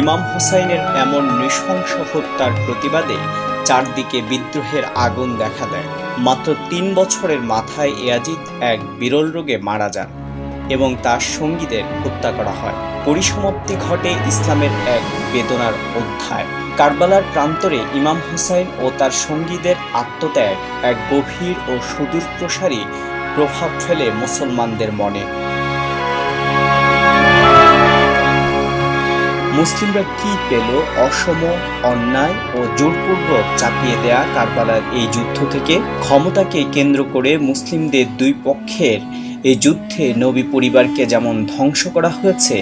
ইমাম হুসাইনের এমন নৃশংস হত্যার প্রতিবাদে চারদিকে বিদ্রোহের আগুন দেখা দেয়। মাত্র তিন বছরের মাথায় ইয়াজিদ এক বিরল রোগে মারা যান এবং তার সঙ্গীদের হত্যা করা হয়। পরিসমাপ্তি ঘটে ইসলামের এক বেদনার অধ্যায়। কারবালার প্রান্তরে ইমাম হুসাইন ও তার সঙ্গীদের আত্মত্যাগ এক গভীর ও সুদূর প্রসারী প্রভাব ফেলে মুসলমানদের মনে। মুসলিমরা কি পেল অসম, অন্যায় ও জোরপূর্বক চাপিয়ে দেয়া কারবালার এই যুদ্ধ থেকে? ক্ষমতাকে কেন্দ্র করে মুসলিমদের দুই পক্ষের এই যুদ্ধে নবী পরিবারকে যেমন ধ্বংস করা হয়েছে,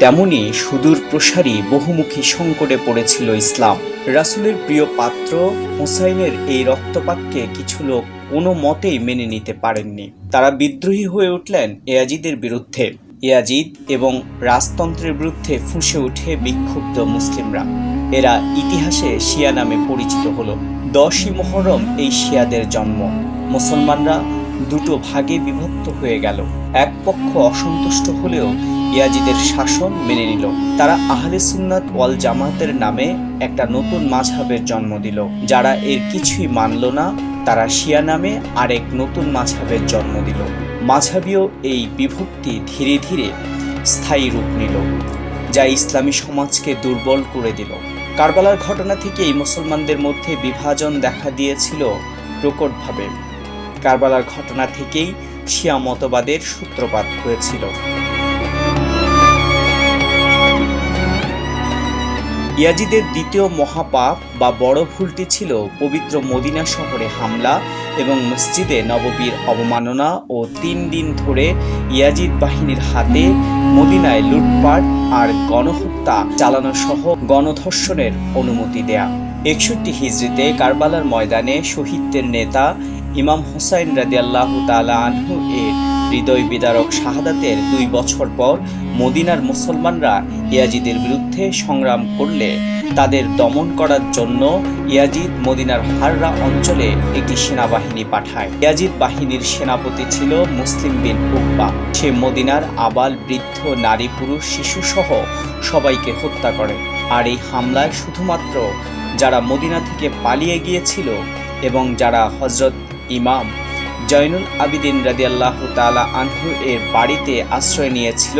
তেমনি সুদূর প্রসারী বহুমুখী সংকটে পড়েছিল ইসলাম। রাসূলের প্রিয় পাত্র হুসাইনের এই রক্তপাতকে কিছু লোক কোনো মতেই মেনে নিতে পারেননি। তারা বিদ্রোহী হয়ে উঠলেন এয়াজিদের বিরুদ্ধে। ইয়াজিদ এবং রাজতন্ত্রের বিরুদ্ধে ফুঁসে উঠে বিক্ষুব্ধ মুসলিমরা। এরা ইতিহাসে শিয়া নামে পরিচিত হলো। দশই মহরম এই শিয়াদের জন্ম। মুসলমানরা দুটো ভাগে বিভক্ত হয়ে গেল। এক পক্ষ অসন্তুষ্ট হলেও ইয়াজিদের শাসন মেনে নিল। তারা আহলে সুন্নাত ওয়াল জামাতের নামে একটা নতুন মাঝহাবের জন্ম দিল, যারা এর কিছুই মানল না তারা শিয়া নামে আরেক নতুন মাঝহাবের জন্ম দিল। মাঝহাবীয় এই বিভক্তি ধীরে ধীরে স্থায়ী রূপ নিল, যা ইসলামী সমাজকে দুর্বল করে দিল। কারবালার ঘটনা থেকেই মুসলমানদের মধ্যে বিভাজন দেখা দিয়েছিল প্রকটভাবে। কারবালার ঘটনা থেকেই শিয়া মতবাদের সূত্রপাত হয়েছিল। ইয়াজিদের দ্বিতীয় মহাপাপ বা বড় ভুলটি ছিল পবিত্র মদিনা শহরে হামলা এবং মসজিদে নববীর অবমাননা ও তিন দিন ধরে ইয়াজিদ বাহিনীর হাতে মদিনায় লুটপাট আর গণহত্যা চালানো সহ গণধর্ষণের অনুমতি দেয়া। একষট্টি হিজড়িতে কারবালার ময়দানে শহীদদের নেতা ইমাম হুসাইন রাদিয়াল্লাহু তাআলা আনহু এর হৃদয় বিদারক শাহাদাতের দুই বছর পর মদিনার মুসলমানরা ইয়াজিদের বিরুদ্ধে সংগ্রাম করলে তাদের দমন করার জন্য ইয়াজিদ মদিনার হাররা অঞ্চলে একটি সেনাবাহিনী পাঠায়। ইয়াজিদ বাহিনীর সেনাপতি ছিল মুসলিম বিন উকবা। সে মদিনার আবাল বৃদ্ধ, নারী, পুরুষ শিশু সহ সবাইকে হত্যা করে। আর এই হামলায় শুধুমাত্র যারা মদিনা থেকে পালিয়ে গিয়েছিল এবং যারা হজরত ইমাম জয়নুল আবিদিন রাদিয়াল্লাহ তালা আনহু এর বাড়িতে আশ্রয় নিয়েছিল,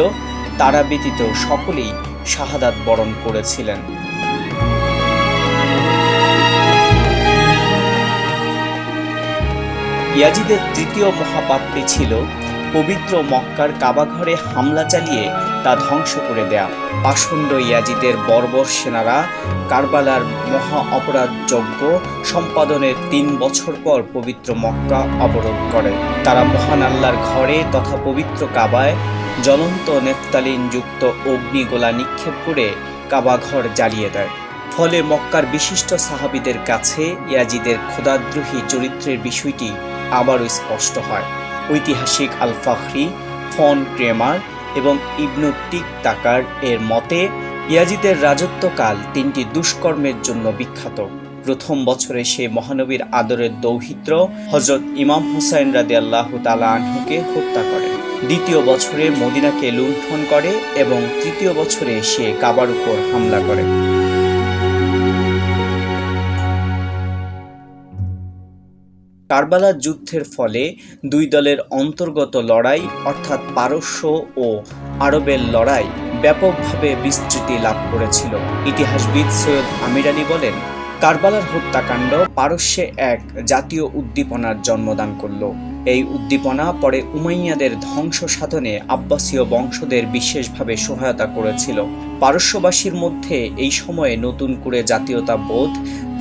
তারা ব্যতীত সকলেই শাহাদাত বরণ করেছিলেন। ইয়াজিদের তৃতীয় মহাপাপটি ছিল পবিত্র মক্কার কাবাঘরে হামলা চালিয়ে তা ধ্বংস করে দেয়া। পাষণ্ড ইয়াজিদের বর্বর সেনারা কারবালার মহা অপরাধ যজ্ঞ সম্পাদনের তিন বছর পর পবিত্র মক্কা অবরোধ করে। তারা মহান আল্লাহর ঘরে তথা পবিত্র কাবায় জ্বলন্ত নেফতালিন যুক্ত অগ্নিগোলা নিক্ষেপ করে কাবাঘর জ্বালিয়ে দেয়। ফলে মক্কার বিশিষ্ট সাহাবিদের কাছে ইয়াজিদের খোদাদ্রোহী চরিত্রের বিষয়টি আবারও স্পষ্ট হয়। ঐতিহাসিক আল ফাখরি ফন ক্রেমার এবং ইবনু টিক তাকার এর মতে, ইয়াজিদের রাজত্বকাল তিনটি দুষ্কর্মের জন্য বিখ্যাত। প্রথম বছরে সে মহানবীর আদরের দৌহিত্র হজরত ইমাম হুসাইন রাদে আল্লাহ তালা আনহুকে হত্যা করে। দ্বিতীয় বছরে মদিনাকে লুণ্ঠন করে এবং তৃতীয় বছরে সে কাবার উপর হামলা করে। কারবালার যুদ্ধের ফলে দুই দলের অন্তর্গত লড়াই, অর্থাৎ পারস্য ও আরবের লড়াই, ব্যাপকভাবে বিস্তৃতি লাভ করেছিল। ইতিহাসবিদ সৈয়দ আমির আলী বলেন, কারবালার হত্যাকাণ্ড পারস্যে এক জাতীয় উদ্দীপনার জন্মদান করল। এই উদ্দীপনা পরে উমাইয়াদের ধ্বংস সাধনে আব্বাসীয় বংশদের বিশেষভাবে সহায়তা করেছিল। পারস্যবাসীর মধ্যে এই সময়ে নতুন করে জাতীয়তা বোধ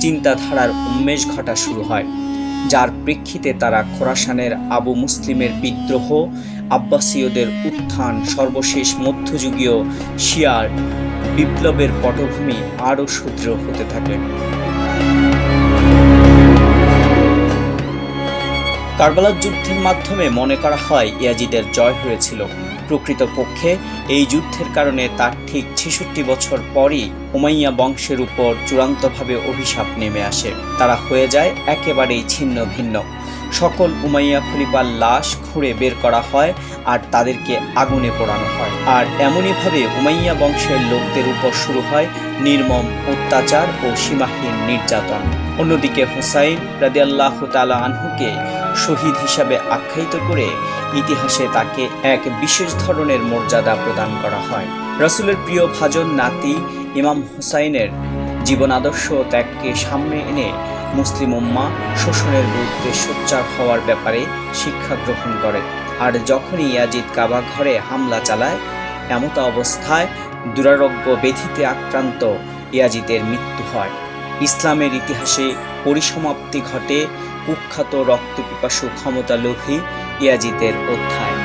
চিন্তাধারার উন্মেষ ঘটা শুরু হয়। যার প্রেক্ষিতে তারা খোরাসানের আবু মুসলিমের বিদ্রোহ, আব্বাসীয়দের উত্থান, সর্বশেষ মধ্যযুগীয় শিয়ার বিপ্লবের পটভূমি আরও সুদৃঢ় হতে থাকে। কারবালার যুদ্ধের মাধ্যমে মনে করা হয় ইয়াজিদের জয় হয়েছিল। প্রকৃতপক্ষে এই যুদ্ধের কারণে তার ঠিক ছেষট্টি বছর পরই উমাইয়া বংশের উপর চূড়ান্তভাবে অভিশাপ নেমে আসে। তারা হয়ে যায় একেবারেই ছিন্ন ভিন্ন। সকল উমাইয়া খলিফার লাশ খুঁড়ে বের করা হয় আর তাদেরকে আগুনে পোড়ানো হয়। আর এমনইভাবে উমাইয়া বংশের লোকদের উপর শুরু হয় নির্মম অত্যাচার ও সীমাহীন নির্যাতন। অন্যদিকে হুসাইন রাদিয়াল্লাহ তালা আনহুকে শহীদ হিসাবে আখ্যায়িত করে ইতিহাসে তাকে এক বিশেষ ধরনের মর্যাদা প্রদান করা হয়। রসুলের প্রিয় ভাজন নাতি ইমাম হুসাইনের জীবন আদর্শ ত্যাগকে সামনে এনে মুসলিম উম্মা শোষণের বিরুদ্ধে সোচ্চার হওয়ার ব্যাপারে শিক্ষা গ্রহণ করে। আর যখনই ইয়াজিদ কাবা ঘরে হামলা চালায়, এমতা অবস্থায় দুরারোগ্য ব্যাধিতে আক্রান্ত ইয়াজিদের মৃত্যু হয়। ইসলামের ইতিহাসে পরিসমাপ্তি ঘটে কুখ্যাত রক্তপিপাসু ক্ষমতা লোভী ইয়াজিদের অধ্যায়।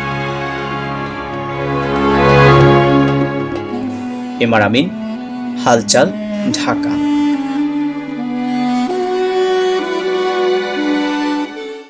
এমার আমিন হালচাল ঢাকা।